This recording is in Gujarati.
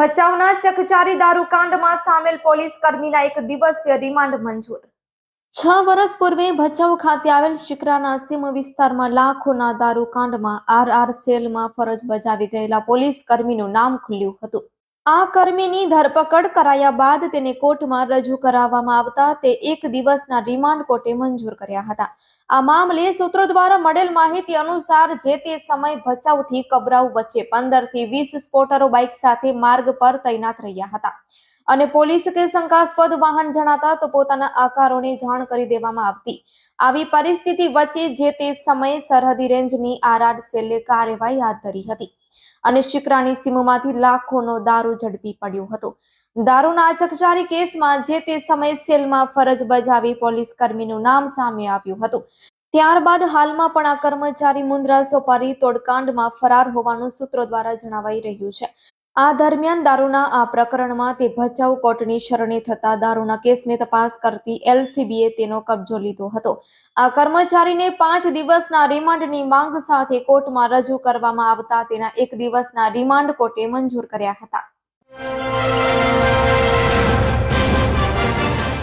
ભચાઉના ચકચારી દારૂકાંડમાં સામેલ પોલીસ કર્મીના એક દિવસીય રિમાન્ડ મંજૂર. છ વર્ષ પૂર્વે ભચાઉ ખાતે આવેલ શિકરાના સીમ વિસ્તારમાં લાખોના દારૂકાંડમાં આર આર સેલમાં ફરજ બજાવી ગયેલા પોલીસ કર્મીનું નામ ખુલ્યું હતું. આ કર્મીની ધરપકડ કરાયા બાદ તેને કોર્ટમાં રજૂ કરાવવામાં આવતા તે એક દિવસના રિમાન્ડ કોર્ટે મંજૂર કર્યા હતા. આ મામલે સૂત્રો દ્વારા મળેલ માહિતી અનુસાર જે તે સમય ભચાઉથી કબરાઉ વચ્ચે પંદરથી વીસ સ્પોટરો બાઇક સાથે માર્ગ પર તૈનાત રહ્યા હતા. અને પોલીસ કે શંકાસ્પદ વાહન જણાતા તો પોતાના આકારોને જાણ કરી દેવામાં આવતી. આવી પરિસ્થિતિ વચ્ચે જે તે સમયે સરહદી રેન્જની આરઆર સેલે કાર્યવાહી હાથ ધરી હતી. અને શિકરાની સીમમાંથી લાખોનો દારૂ ઝડપી પડ્યો હતો. દારૂના ચકચારી કેસમાં જે તે સમયે સેલમાં ફરજ બજાવી પોલીસ કર્મીનું નામ સામે આવ્યું હતું. ત્યારબાદ હાલમાં પણ આ કર્મચારી મુન્દ્રા સોપારી તોડકાંડમાં ફરાર હોવાનું સૂત્રો દ્વારા જણાવાઈ રહ્યું છે. આ દરમિયાન દારૂના આ પ્રકરણમાં તે ભચાઉ કોર્ટની શરણે થતા દારૂના કેસને તપાસ કરતી એલસીબીએ તેનો કબજો લીધો હતો. આ કર્મચારીને પાંચ દિવસના રિમાન્ડની માંગ સાથે કોર્ટમાં રજૂ કરવામાં આવતા તેના એક દિવસના રિમાન્ડ કોર્ટે મંજૂર કર્યા હતા.